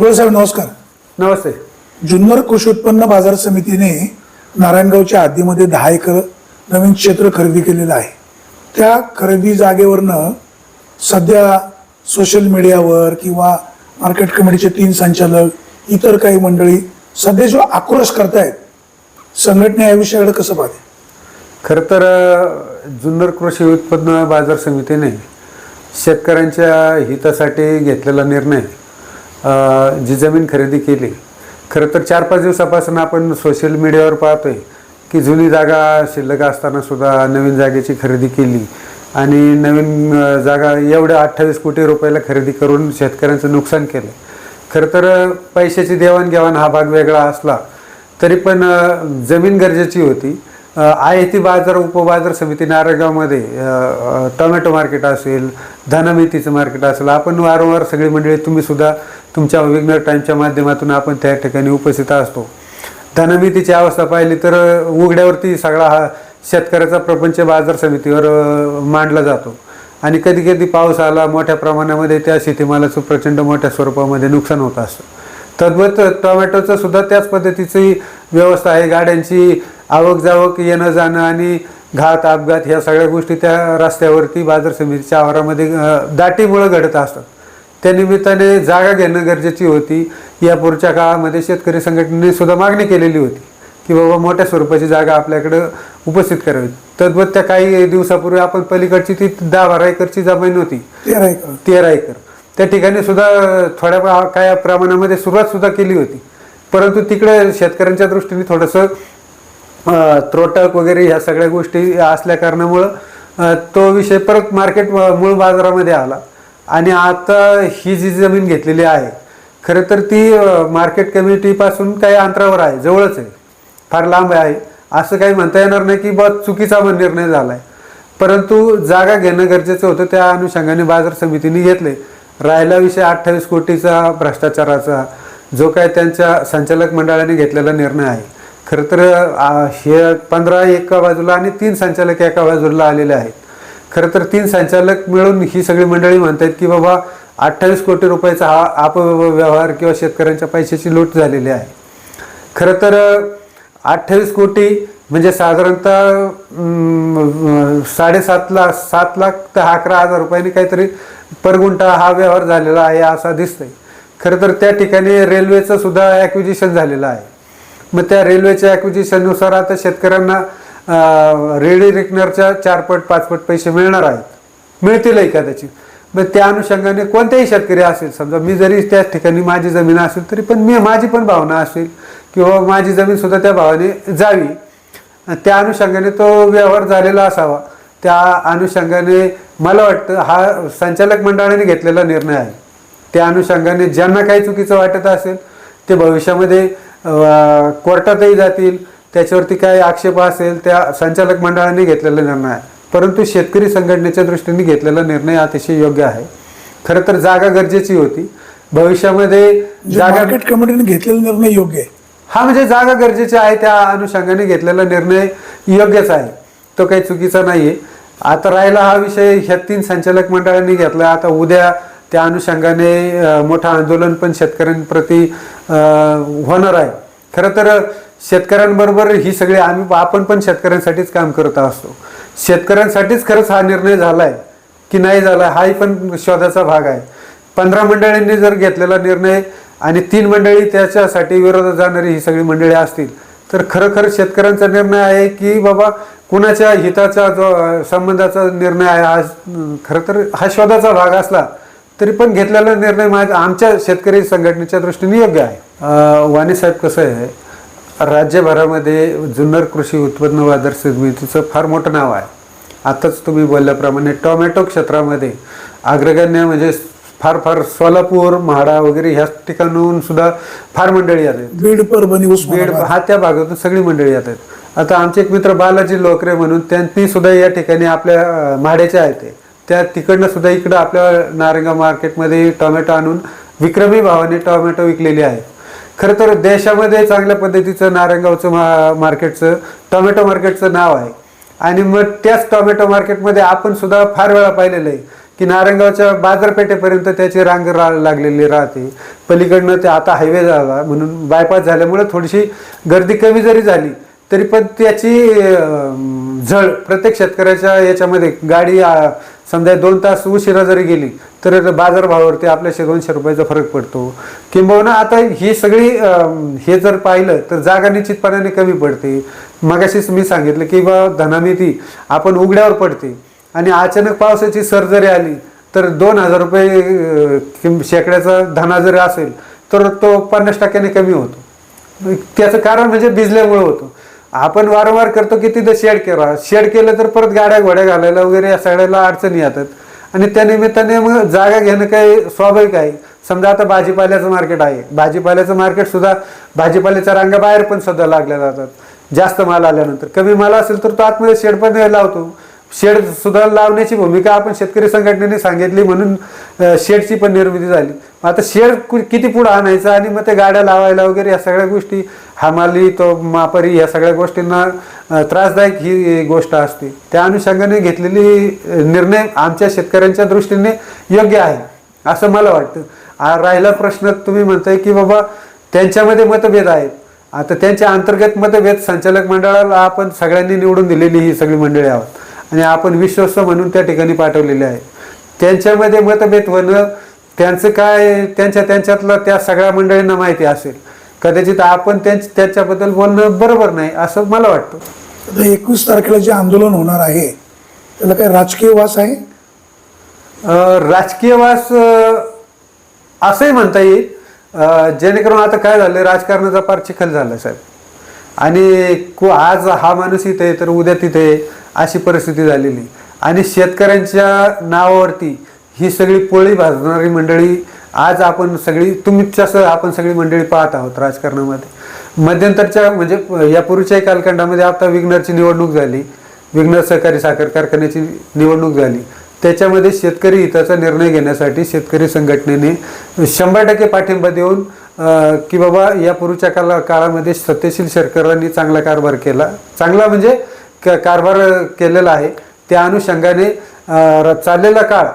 डोळे साहेब नमस्कार. नमस्ते. जुन्नर कृषी उत्पन्न बाजार समितीने नारायणगावच्या हद्दीमध्ये दहा एकर नवीन क्षेत्र खरेदी केलेलं आहे. त्या खरेदी जागेवरनं सध्या सोशल मीडियावर किंवा मार्केट कमिटीचे तीन संचालक इतर काही मंडळी सध्या जो आक्रोश करतायत संघटना या विषयाकडे कसं पाहते? खरं तर जुन्नर कृषी उत्पन्न बाजार समितीने शेतकऱ्यांच्या हितासाठी घेतलेला निर्णय जी जमीन खरेदी केली खरं तर चार पाच दिवसापासून आपण सोशल मीडियावर पाहतोय की जुनी जागा शिल्लक असताना सुद्धा नवीन जागेची खरेदी केली आणि नवीन जागा एवढ्या अठ्ठावीस कोटी रुपयाला खरेदी करून शेतकऱ्यांचं नुकसान केलं. खरं तर पैशाची देवाणघेवाण हा भाग वेगळा असला तरी पण जमीन गरजेची होती. अ, आहे ती बाजार उपबाजार समिती नारायणगावमध्ये टोमॅटो मार्केट असेल धनमेथीचं मार्केट असेल आपण वारंवार सगळी मंडळी तुम्ही सुद्धा तुमच्या विग्नर टाईमच्या माध्यमातून आपण त्या ठिकाणी उपस्थित असतो. धनमितीची अवस्था पाहिली तर उघड्यावरती सगळा हा शेतकऱ्याचा प्रपंच बाजार समितीवर मांडला जातो. आणि कधी कधी पाऊस आला मोठ्या प्रमाणामध्ये त्या शेतीमालाचं प्रचंड मोठ्या स्वरूपामध्ये नुकसान होत असतं. तद्वत टोमॅटोचं सुद्धा त्याच पद्धतीची व्यवस्था आहे. गाड्यांची आवक जावक येणं जाणं आणि घात अपघात ह्या सगळ्या गोष्टी त्या रस्त्यावरती बाजार समितीच्या आवारामध्ये दाटीमुळं घडत असतात. त्या निमित्ताने जागा घेणं गरजेची होती. यापूर्वीच्या काळामध्ये शेतकरी संघटनेने सुद्धा मागणी केलेली होती की बाबा मोठ्या स्वरूपाची जागा आपल्याकडं उपस्थित करावी. तद्वत त्या काही दिवसापूर्वी आपण पलीकडची ती दहा बारा एकरची जमीन होती. तेरा एकर. तेरा एकर. त्या ठिकाणी सुद्धा थोड्या काय प्रमाणामध्ये सुरुवात सुद्धा केली होती. परंतु तिकडे शेतकऱ्यांच्या दृष्टीने थोडंसं त्रोटक वगैरे ह्या सगळ्या गोष्टी असल्या कारणामुळं तो विषय परत मार्केट मूळ बाजारामध्ये आला. आणि आता ही जी जमीन घेतलेली आहे खरं तर ती मार्केट कमिटीपासून काही अंतरावर आहे जवळच आहे फार लांब आहे. असं काही म्हणता येणार नाही की बा चुकीचा पण निर्णय झाला आहे परंतु जागा घेणं गरजेचं होतं त्या अनुषंगाने बाजार समितीने घेतले. राहिला विषय अठ्ठावीस कोटीचा भ्रष्टाचाराचा जो काय त्यांच्या संचालक मंडळाने घेतलेला निर्णय आहे. खरं तर हे पंधरा एका बाजूला आणि तीन संचालक एका बाजूला आलेले आहेत. खरं तर तीन संचालक मिळून ही सगळी मंडळी म्हणतात की बाबा अठ्ठावीस कोटी रुपयाचा हा अपव्यवहार किंवा शेतकऱ्यांच्या पैशाची लूट झालेली आहे. खरं तर अठ्ठावीस कोटी म्हणजे साधारणतः साडेसात लाख सात लाख ते अकरा हजार रुपयांनी काहीतरी परगुंठा हा व्यवहार झालेला आहे असा दिसतंय. खरं तर त्या ठिकाणी रेल्वेचं सुद्धा ॲक्विजिशन झालेलं आहे. मग त्या रेल्वेच्या ॲक्विजिशननुसार आता शेतकऱ्यांना रेडी रिकनरच्या चारपट पाचपट पैसे मिळणार आहेत. मिळतीलही एखाद्याची मग त्या अनुषंगाने कोणत्याही शेतकरी असेल समजा मी जरी त्या ठिकाणी माझी जमीन असेल तरी पण मी माझी पण भावना असेल किंवा माझी जमीन सुद्धा त्या भावाने जावी. त्या अनुषंगाने तो व्यवहार झालेला असावा. त्या अनुषंगाने मला वाटतं हा संचालक मंडळाने घेतलेला निर्णय आहे. त्या अनुषंगाने ज्यांना काही चुकीचं वाटत असेल ते भविष्यामध्ये कोर्टातही जातील त्याच्यावरती काही आक्षेप असेल त्या संचालक मंडळाने घेतलेला निर्णय आहे. परंतु शेतकरी संघटनेच्या दृष्टीने घेतलेला निर्णय अतिशय योग्य आहे. खरं तर जागा गरजेची होती. भविष्यामध्ये जे जागा कमिटीने घेतलेला निर्णय योग्य आहे. हा म्हणजे जागा गरजेची आहे त्या अनुषंगाने घेतलेला निर्णय योग्यच आहे. तो काही चुकीचा नाहीये. आता राहिला हा विषय ह्या तीन संचालक मंडळांनी घेतला. आता उद्या त्या अनुषंगाने मोठं आंदोलन पण शेतकऱ्यांप्रती होणार आहे. खरं तर शेतकऱ्यांबरोबर ही सगळी आम्ही आपण पण शेतकऱ्यांसाठीच काम करत असतो. शेतकऱ्यांसाठीच खरंच हा निर्णय झालाय की नाही झाला हाही पण शोधाचा भाग आहे. पंधरा मंडळींनी जर घेतलेला निर्णय आणि तीन मंडळी त्याच्यासाठी विरोधात जाणारी ही सगळी मंडळी असतील तर खरोखर शेतकऱ्यांचा निर्णय आहे की बाबा कुणाच्या हिताचा जो संबंधाचा निर्णय आहे हा खरं तर हा शोधाचा भाग असला तरी पण घेतलेला निर्णय माझ्या आमच्या शेतकरी संघटनेच्या दृष्टीने योग्य आहे. वाणी साहेब कसं आहे राज्यभरामध्ये जुन्नर कृषी उत्पन्न बाजार समितीचं फार मोठं नाव आहे. आताच तुम्ही बोलल्याप्रमाणे टोमॅटो क्षेत्रामध्ये अग्रगण्य म्हणजे फार फार सोलापूर म्हाडा वगैरे ह्या ठिकाणून सुद्धा फार मंडळी येतात बीड परभणी बीड हा त्या भागातून सगळी मंडळी येतात. आता आमचे एक मित्र बालाजी लोकरे म्हणून त्यांनी सुद्धा या ठिकाणी आपल्या म्हाड्याचे आहेत ते. त्या तिकडनं सुद्धा इकडं आपल्या नारंगा मार्केटमध्ये टोमॅटो आणून विक्रमी भावाने टोमॅटो विकलेले आहेत. खरं तर देशामध्ये चांगल्या पद्धतीचं नारायणगावचं मा मार्केटचं टोमॅटो मार्केटचं नाव आहे. आणि मग त्याच टोमॅटो मार्केटमध्ये आपण सुद्धा फार वेळा पाहिलेलं आहे की नारायणगावच्या बाजारपेठेपर्यंत त्याची रांग रा लागलेली राहते. पलीकडनं ते आता हायवे झाला म्हणून बायपास झाल्यामुळे थोडीशी गर्दी कमी जरी झाली तरी पण त्याची झळ प्रत्येक शेतकऱ्याच्या याच्यामध्ये गाडी समजा दोन तास उशिरा जरी गेली तर बाजारभावावरती आपल्याशे दोनशे रुपयाचा फरक पडतो. किंबहुना आता ही सगळी हे जर पाहिलं तर जागा निश्चितपणाने कमी पडते. मगाशीच मी सांगितलं की बा धनामिती आपण उघड्यावर पडते. आणि अचानक पावसाची सर जरी आली तर दोन हजार रुपये अं, शेकड्याचा धना जरी असेल तर तो पन्नास टक्क्याने कमी होतो. त्याचं कारण म्हणजे भिजल्यामुळे होतं. आपण वारंवार करतो की तिथं शेड करा शेड केलं तर परत गाड्या घोड्या घालायला वगैरे या सगळ्याला अडचणी येतात. आणि त्या निमित्ताने मग जागा घेणं काही स्वाभाविक आहे. समजा आता भाजीपाल्याचं मार्केट आहे. भाजीपाल्याचं मार्केट सुद्धा भाजीपाल्याच्या रांगा बाहेर पण सुद्धा लागल्या जातात. जास्त माल आल्यानंतर. कमी माल असेल तर तो आतमध्ये शेड पण लावतो. शेड सुद्धा लावण्याची भूमिका आपण शेतकरी संघटनेने सांगितली म्हणून शेडची पण निर्मिती झाली. आता शेड कु- किती पुढे आणायचं आणि मग ते गाड्या लावायला वगैरे या सगळ्या गोष्टी हमाली तो मापरी या सगळ्या गोष्टींना त्रासदायक ही गोष्ट असते. त्या अनुषंगाने घेतलेली निर्णय आमच्या शेतकऱ्यांच्या दृष्टीने योग्य आहे असं मला वाटतं. राहिला प्रश्न तुम्ही म्हणताय की बाबा त्यांच्यामध्ये मतभेद आहेत. आता त्यांच्या अंतर्गत मतभेद संचालक मंडळाला आपण सगळ्यांनी निवडून दिलेली ही सगळी मंडळी आहोत. आणि आपण विश्वस्त म्हणून त्या ठिकाणी पाठवलेले आहे. त्यांच्यामध्ये मतभेद होणं त्यांचं काय त्यांच्या त्यांच्यातलं त्या सगळ्या मंडळींना माहिती असेल. कदाचित आपण त्यांच त्याच्याबद्दल बोलणं बरोबर नाही असं मला वाटतं. आता एकवीस तारखेला जे आंदोलन होणार आहे त्याला काही राजकीय वास आहे? राजकीय वास असंही म्हणता येईल. जेणेकरून आता काय झालं राजकारणाचा फार चिखल झाला साहेब. आणि को- आज हा माणूस इथे तर उद्या तिथे अशी परिस्थिती झालेली. आणि शेतकऱ्यांच्या नावावरती ही सगळी पोळी भाजणारी मंडळी आज आपण सगळी तुमच्यासह आपण सगळी मंडळी पाहत आहोत राजकारणामध्ये. मध्यंतरच्या म्हणजे यापूर्वीच्याही कालखंडामध्ये आता विग्नरची निवडणूक झाली. विघ्नर सहकारी साखर कारखान्याची निवडणूक झाली. त्याच्यामध्ये शेतकरी हिताचा निर्णय घेण्यासाठी शेतकरी संघटनेने शंभर टक्के पाठिंबा देऊन की बाबा यापूर्वीच्या काला काळामध्ये सत्यशील सरकारांनी चांगला कारभार केला. चांगला म्हणजे क- कारभार केलेला आहे. त्या अनुषंगाने चाललेला काळ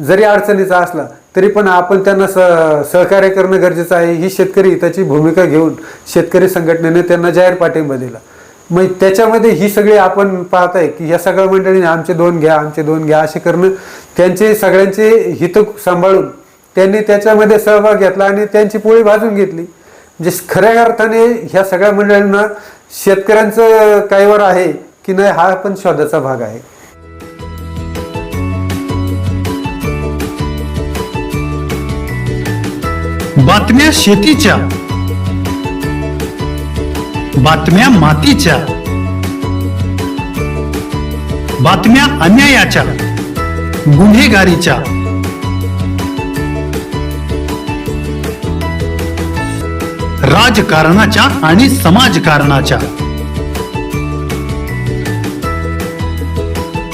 जरी अडचणीचा असला तरी पण आपण त्यांना स सहकार्य करणं गरजेचं आहे. ही शेतकरी हिताची भूमिका घेऊन शेतकरी संघटनेने त्यांना जाहीर पाठिंबा दिला. मग त्याच्यामध्ये ही सगळी आपण पाहताय की या सगळ्या मंडळीने आमचे दोन घ्या आमचे दोन घ्या असे करणं त्यांचे सगळ्यांचे हित सांभाळून त्यांनी त्याच्यामध्ये सहभाग घेतला आणि त्यांची पोळी भाजून घेतली. म्हणजे खऱ्या अर्थाने ह्या सगळ्या मंडळींना शेतकऱ्यांचं काहीवर आहे. की नाही हा पण शोधाचा भाग आहे. बातम्या शेतीच्या बातम्या मातीच्या बातम्या अन्यायाच्या गुन्हेगारीच्या. राजकारणाच्या आणि समाजकारणाच्या.